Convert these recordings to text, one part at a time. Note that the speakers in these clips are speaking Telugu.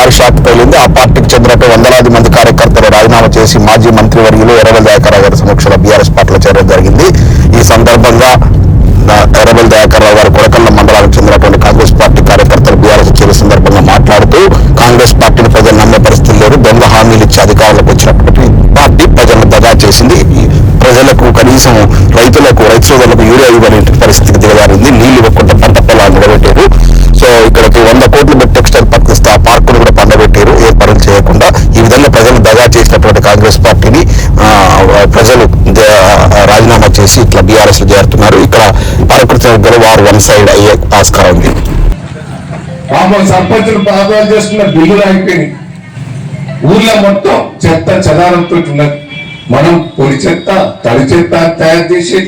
భారీ షాక్ తగిలింది ఆ పార్టీకి చెందినటువంటి వందలాది మంది కార్యకర్తలు రాజీనామా చేసి మాజీ మంత్రివర్యులు ఎర్రబెల్ దయాకర్ గారి సమక్షంలో బీఆర్ఎస్ పార్టీలో చేరడం జరిగింది. ఈ సందర్భంగా ఎర్రబెల్ ఎర్రవెల్ దయాకర్ గారు కొడకల్ల మండలానికి చెందినటువంటి కాంగ్రెస్ పార్టీ కార్యకర్తలు బీఆర్ఎస్ చేరే సందర్భంగా మాట్లాడుతూ కాంగ్రెస్ పార్టీని ప్రజలు నమ్మే పరిస్థితి లేదు. దొంగ హామీలు ఇచ్చి అధికారంలోకి వచ్చినప్పటికీ పార్టీ ప్రజలను దగా చేసింది. ఈ ప్రజలకు కనీసం రైతులకు రైతు సోదరులకు యూరియా ఇవ్వని పరిస్థితికి దిగజారింది. నీళ్ళు ఇవ్వకుండా పంట పొలాలు నిలబెట్టారు. సో ఇక్కడికి ప్రజలు రాజీనామా చేసి ఇట్లా బీఆర్ఎస్లో చేరుతున్నారు. ఇక్కడ పాలకృతి దగ్గర వారు వన్ సైడ్ అయ్యే ఆస్కారం ఉంది. సర్పంచులు పాదాలు చేస్తున్న బిల్లులు అయిపోయినాయి. ఊర్లో మొత్తం చెత్త చెదారంతో ఉన్నది. మనం పొడి చెత్త తడి చెత్త తయారు చేసి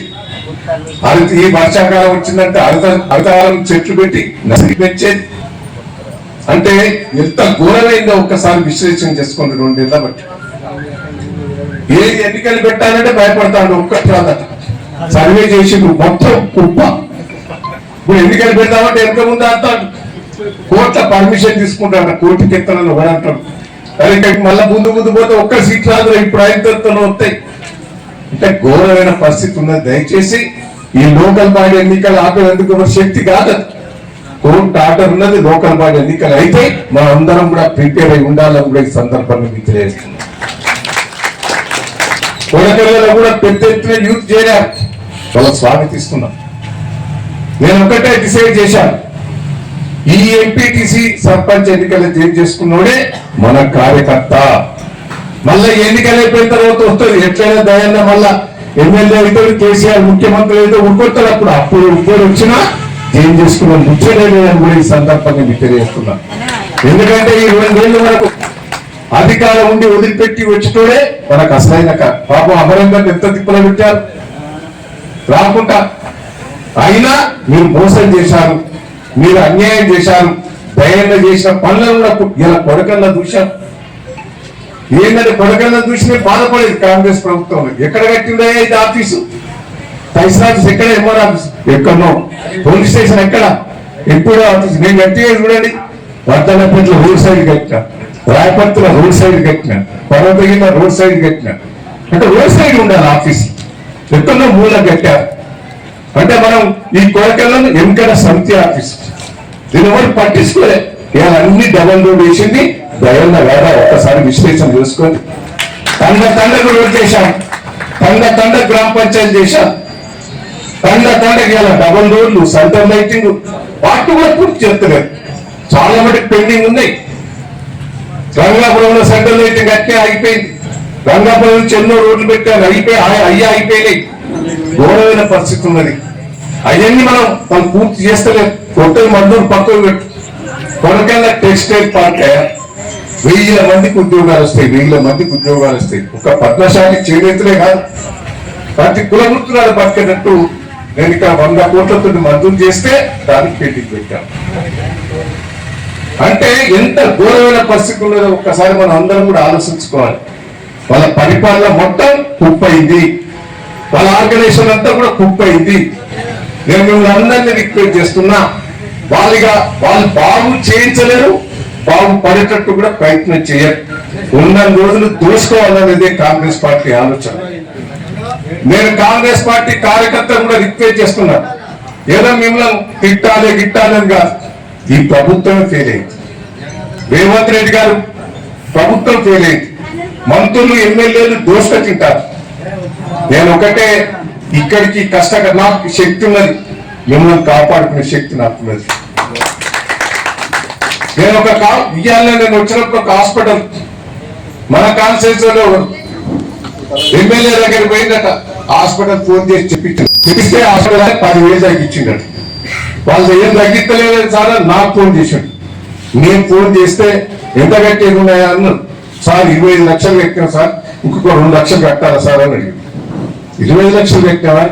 అరత ఈ వర్షాకాలం వచ్చిందంటే అరత అరతకాలం చెట్లు పెట్టి నసికి పెంచేది. అంటే ఎంత ఘోరమైందో ఒక్కసారి విశ్లేషణ చేసుకుంటున్నాం రెండేళ్ళ బట్టి ఏ ఎన్నికలు పెట్టాలంటే భయపడతాడు ఒక్కటి రాదట సర్వే చేసి మొత్తం కుప్ప. ఇప్పుడు ఎన్నికలు పెడతామంటే వెనక ముందు అంటాడు. కోర్టుల పర్మిషన్ తీసుకుంటాడు కోర్టుకి ఎత్తానని ఒకడు అంటాడు. కానీ మళ్ళీ ముందు ముందు పోతే ఒక్క సీట్ రాదు ఇప్పుడు ఐదు వస్తాయి. అంటే ఘోరమైన పరిస్థితి ఉన్నది. దయచేసి ఈ లోకల్ బాడీ ఎన్నికలు ఆపేందుకు ఎవరి శక్తి కాదు. కోర్టు ఆర్డర్ ఉన్నది లోకల్ బాడీ ఎన్నికలు అయితే మనం అందరం కూడా ప్రిపేర్ అయి ఉండాలని కూడా ఈ సందర్భంగా తెలియజేస్తున్నాం. కొడకల్లో కూడా పెద్ద ఎత్తున యూత్ చేరారు వాళ్ళకి స్వాగతిస్తున్నాం నేను ఒకటే డిసైడ్ చేశాను ఈ ఎంపీటీసీ సర్పంచ్ ఎన్నికలు చేంజ్ చేసుకున్నోడే మన కార్యకర్త. మళ్ళీ ఎన్నికలు అయిపోయిన తర్వాత వస్తుంది. ఎట్లయినా దయన్న మళ్ళా ఎమ్మెల్యే అయితే కేసీఆర్ ముఖ్యమంత్రి అయితే ఉరుకొస్తాడు అప్పుడు. అప్పుడు ఉద్యోగం వచ్చినా చేంజ్ చేసుకున్న? ముచ్చటే లేదని కూడా ఈ సందర్భంగా మీకు తెలియజేస్తున్నా ఎందుకంటే ఈ రెండేళ్ళు వరకు అధికారం ఉండి వదిలిపెట్టి వచ్చితోడే మనకు అసలైన పాపం అమరంగా ఎంత తిప్పలు పెట్టారు? రాకుండా. అయినా మీరు మోసం చేశారు. మీరు అన్యాయం చేశారు. దయంగా చేసిన పనులను కూడా ఇలా కొడకల్లా చూశారు ఏంటంటే కొడకల్లా చూసి బాధపడేది కాంగ్రెస్ ప్రభుత్వం. ఎక్కడ కట్టిందో ఇది ఆఫీసు? తహసీల్ ఆఫీస్ ఎక్కడ ఎంఆర్ ఆఫీస్? ఎక్కడో పోలీస్ స్టేషన్ ఎక్కడ? ఎప్పుడో ఆఫీస్. నేను గట్టిగా చూడండి. వర్ధనపేటలో రోడ్ సైడ్ కట్టిన రాయపత్రిలో రోడ్ సైడ్ కట్టిన పర్వతగిన రోడ్ సైడ్ కట్టిన. అంటే రోడ్ సైడ్ ఉండాలి ఆఫీస్. ఎక్కడో మూల కట్టారు. అంటే మనం ఈ కోరికలను ఎన్నికల సమితి ఆఫీస్. దీని ఎవరు పట్టించుకోలే. ఇవాళ అన్ని డబల్ రోడ్ వేసింది. దయన్న వేద ఒక్కసారి విశ్లేషణ చూసుకొని తండ తండ రోడ్ చేశాం. తండ తండ గ్రామ పంచాయతీ చేశాం. తండ తండకి ఇలా డబల్ రోడ్లు సెంటర్ లైటింగ్. వాటి కూడా పూర్తి చేస్తలేదు చాలా మటుకు పెండింగ్ ఉన్నాయి. రంగాపురంలో సెంట్రల్ లైటింగ్ అట్టే అయిపోయింది. రంగాపురం నుంచి ఎన్నో రోడ్లు పెట్టారు. అయిపోయి అయ్యా అయిపోయినాయి. ఘోరమైన పరిస్థితి ఉన్నది. అవన్నీ మనం మనం పూర్తి చేస్తలేదు కొట్టలు మందూరు పక్కకు పెట్టు. కొనకల్లా టెక్స్టైల్ పార్క్ వెయ్యి మందికి ఉద్యోగాలు వస్తాయి. వెయ్యి మందికి ఉద్యోగాలు వస్తాయి. ఒక పద్మశాలి చేనేతలే కాదు. ప్రతి కులవృత్తులను బతికేటట్టు నేను ఇక వంద కోట్లతో మంజూరు చేస్తే దానికి పెట్టి. పెట్టాను అంటే ఎంత ఘోరమైన పరిస్థితుల్లో ఒక్కసారి మనం అందరం కూడా ఆలోచించుకోవాలి. వాళ్ళ పరిపాలన మొత్తం కుప్పైంది. వాళ్ళ ఆర్గనైజేషన్ అంతా కూడా కుప్పైంది. నేను మిమ్మల్ని అందరినీ రిక్వెస్ట్ చేస్తున్నా వాళ్ళుగా వాళ్ళు బాగు చేయించలేరు బాగు పడేటట్టు కూడా ప్రయత్నం చేయరు ఉన్న రోజులు దోసుకోవాలనేదే కాంగ్రెస్ పార్టీ ఆలోచన. నేను కాంగ్రెస్ పార్టీ కార్యకర్తలు కూడా రిక్వెస్ట్ చేస్తున్నా. ఏదో మిమ్మల్ని తిట్టాలి గిట్టాలని కాదు. ఈ ప్రభుత్వం ఫెయిల్ అయింది. రేవంత్ రెడ్డి గారు ప్రభుత్వం ఫెయిల్ అయింది. మంత్రులు ఎమ్మెల్యేలు దోషక తింటారు. నేను ఒకటే ఇక్కడికి కష్టంగా నాకు శక్తి ఉన్నది. మిమ్మల్ని కాపాడుకునే శక్తి నాకు ఉన్నది. నేను ఒక కా ఇవాళ నేను వచ్చినప్పుడు ఒక హాస్పిటల్ మన కాన్స్టిట్యూన్సీ ఎమ్మెల్యే దగ్గర పోయిందట. హాస్పిటల్ ఫోన్ చేసి చెప్పించాడు చెప్పిస్తే హాస్పిటల్ పదివేలు తగ్గించిండట వాళ్ళు ఏం తగ్గించలేదు సార్ అని నాకు ఫోన్ చేశాడు. నేను ఫోన్ చేస్తే ఎంత కట్టేది ఉన్నాయా అన్నాడు. సార్ ఇరవై ఐదు లక్షలు కట్టాను సార్ ఇంకొక రెండు లక్షలు కట్టాలా సార్ అని అడిగాడు. ఇరవై ఐదు లక్షలు కట్టావా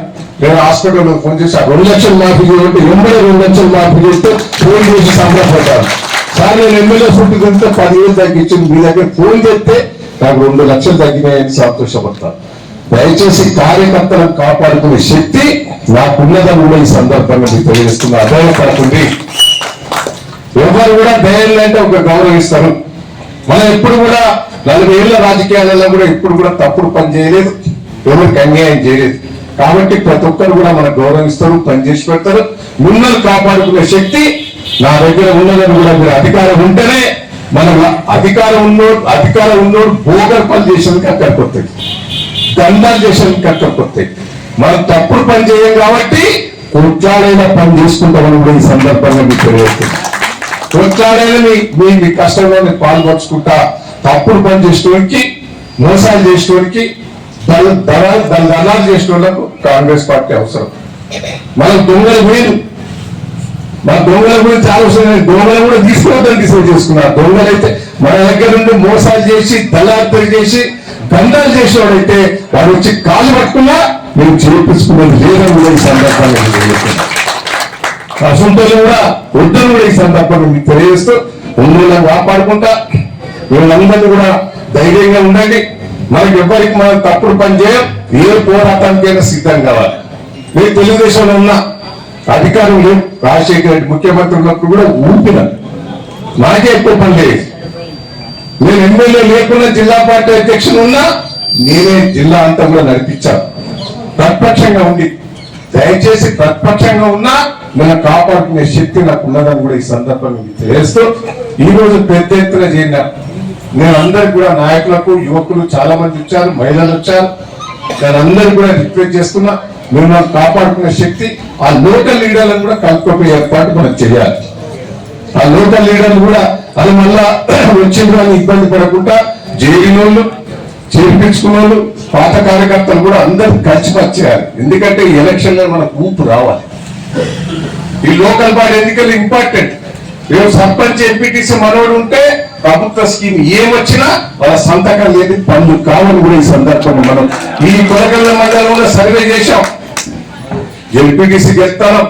నేను హాస్పిటల్లో ఫోన్ చేసి ఆ రెండు లక్షలు మాఫీ చేయాలంటే ఎనభై రెండు లక్షలు మాఫీ చేస్తే ఫోన్ చేసి సంబరపడ్డాను. సార్ నేను ఎమ్మెల్యే ఫుడ్ తింటే పదివేలు తగ్గించింది మీ దగ్గర ఫోన్ చేస్తే నాకు రెండు లక్షలు తగ్గినాయని సంతోషపడతాను దయచేసి కార్యకర్తలను కాపాడుకునే శక్తి నాకున్నదని కూడా ఈ సందర్భంగా మీకు తెలియజేస్తున్నా. అధైర్యపడకండి ఎవరు కూడా దయాలంటే ఒక గౌరవిస్తారు. మనం ఎప్పుడు కూడా నలభై ఏళ్ళ రాజకీయాలలో కూడా ఎప్పుడు కూడా తప్పుడు పని చేయలేదు. ఎవరికి అన్యాయం చేయలేదు. కాబట్టి ప్రతి ఒక్కరు కూడా మనకు గౌరవిస్తారు పనిచేసి పెడతారు. మిమ్మల్ని కాపాడుకునే శక్తి నా దగ్గర ఉన్నదని కూడా మీరు అధికారం ఉంటేనే మనం అధికారం ఉన్నోడు అధికారం ఉన్నోడు భోగర్ పని చేసేందుకు అక్కడికి వస్తాయి దండాలు చేసేందుకు కట్టకపోతే వస్తాయి మనం తప్పుడు పని చేయం కాబట్టి కొట్లాడైనా పని చేసుకుంటామని కూడా ఈ సందర్భంగా మీకు తెలియజేస్తుంది కొట్లాడైనా మీ మీ కష్టంలో మీరు పాల్పంచుకుంటా తప్పుడు పని చేసేవాడికి మోసాలు చేసేవాడికి దళ దళాలు దళ దళాలు చేసేవాళ్ళకు కాంగ్రెస్ పార్టీ అవసరం. మనం దొంగలు వేరు మన దొంగల గురించి ఆలోచన దొంగలు కూడా తీసుకోవద్దని డిసైడ్ చేసుకున్నారు దొంగలైతే మన దగ్గర నుండి మోసాలు చేసి దళార్తలు చేసి దండాలు చేసేవాడైతే వాడు వచ్చి కాలు పట్టుకున్నా మేము చేపించుకున్నది లేదని కూడా ఈ సందర్భంగా అసంతోషం కూడా వద్దని కూడా ఈ సందర్భంగా మీకు తెలియజేస్తూ ఉన్నోళ్ళని కాపాడుకుంటా మిమ్మల్ని కూడా ధైర్యంగా ఉండండి. మనకి ఎవ్వరికి మనం తప్పుడు పని చేయం ఏ పోరాటానికైనా సిద్ధం కావాలి. నేను తెలుగుదేశంలో ఉన్నా అధికారులు లేదు రాజశేఖర రెడ్డి ముఖ్యమంత్రి ఉన్నప్పుడు కూడా ఊపిన. నాకే ఎక్కువ పని లేదు. నేను ఎమ్మెల్యే లేకుండా జిల్లా పార్టీ అధ్యక్షులు ఉన్నా నేనే జిల్లా అంతా కూడా నడిపించాను. ప్రతిపక్షంగా ఉంది దయచేసి ప్రతిపక్షంగా ఉన్నా మనం కాపాడుకునే శక్తి నాకు ఉన్నదని కూడా ఈ సందర్భంగా తెలుస్తూ తెలియజేస్తూ ఈ రోజు పెద్ద ఎత్తున చేరిన నేను అందరికి కూడా నాయకులకు యువకులు చాలా మంది వచ్చారు మహిళలు వచ్చారు. నేను అందరికి కూడా రిక్వెస్ట్ చేస్తున్నా మేము నాకు కాపాడుకునే శక్తి ఆ లోకల్ లీడర్లను కూడా కలుపుకునే ఏర్పాటు మనం చేయాలి. ఆ లోకల్ లీడర్లు కూడా అది మళ్ళా వచ్చిన వాళ్ళు ఇబ్బంది పడకుండా జైలు చేర్పించుకున్న వాళ్ళు పాత కార్యకర్తలు కూడా అందరు కలిసి ఎందుకంటే ఈ ఎలక్షన్లో మనకు ఊపు రావాలి. ఈ లోకల్ బాడీ ఎన్నికలు ఇంపార్టెంట్. రేపు సర్పంచ్ ఎంపీటీసీ మనోడు ఉంటే ప్రభుత్వ స్కీమ్ ఏమొచ్చినా వాళ్ళ సంతకం లేదు పనులు కావాలని కూడా ఈ సందర్భంలో మనం ఈ కొలకల్ల మండలంలో సర్వే చేశాం. ఎంపీటీసీ గెలుస్తాను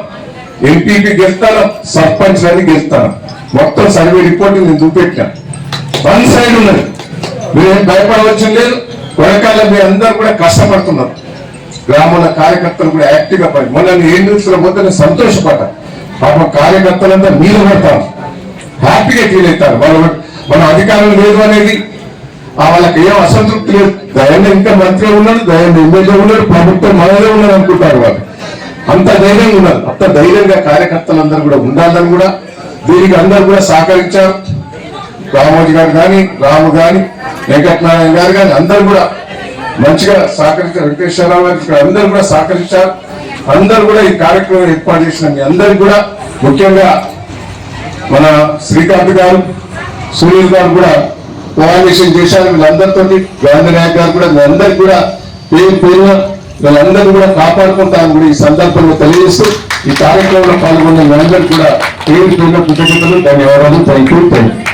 ఎంపీపీ గెలుస్తాను సర్పంచ్ అని గెలుస్తాను మొత్తం సర్వే రిపోర్ట్ నేను చూపెట్టాను. వన్ సైడ్ ఉన్నది. మీరేం భయపడవచ్చు లేదు. కొరకాల మీ అందరూ కూడా కష్టపడుతున్నారు. గ్రామాల కార్యకర్తలు కూడా యాక్టివ్గా పడి పని మొన్న ఏం న్యూస్ పోతే నేను సంతోషపడ్డా. పాపం కార్యకర్తలంతా మీరు పడతారు హ్యాపీగా ఫీల్ అవుతారు. వాళ్ళు మన అధికారం లేదు అనేది ఆ వాళ్ళకి ఏం అసంతృప్తి లేదు. దయాన్ని ఇంకా మంత్రి ఉన్నాడు దయాన్ని ఎమ్మెల్యే ఉన్నాడు ప్రభుత్వం మనదే ఉన్నాడు అనుకుంటారు వాళ్ళు. అంత ధైర్యంగా ఉన్నారు. అంత ధైర్యంగా కార్యకర్తలందరూ కూడా ఉండాలని కూడా దీనికి అందరూ కూడా సహకరించారు. రామోజీ గారు కానీ రాము కానీ వెంకటనారాయణ గారు కానీ అందరూ కూడా మంచిగా సహకరించారు. వెంకటేశ్వరరావు గారు అందరు అందరూ కూడా సహకరించారు. అందరూ కూడా ఈ కార్యక్రమం ఏర్పాటు చేసిన మీ అందరికి కూడా ముఖ్యంగా మన శ్రీకాంత్ గారు సునీల్ గారు కూడా కోఆర్డినేషన్ చేశారు. వీళ్ళందరితో గాంధీ నాయక్ గారు కూడా వీళ్ళందరికీ కూడా పేరు పేరున వీళ్ళందరూ కూడా కాపాడుకుంటామని కూడా ఈ సందర్భంగా తెలియజేస్తూ ఈ కార్యక్రమంలో పాల్గొన్న వీళ్ళందరూ కూడా పేరు పేరున కృతజ్ఞతలు ధన్యవాదాలు. Thank you thank you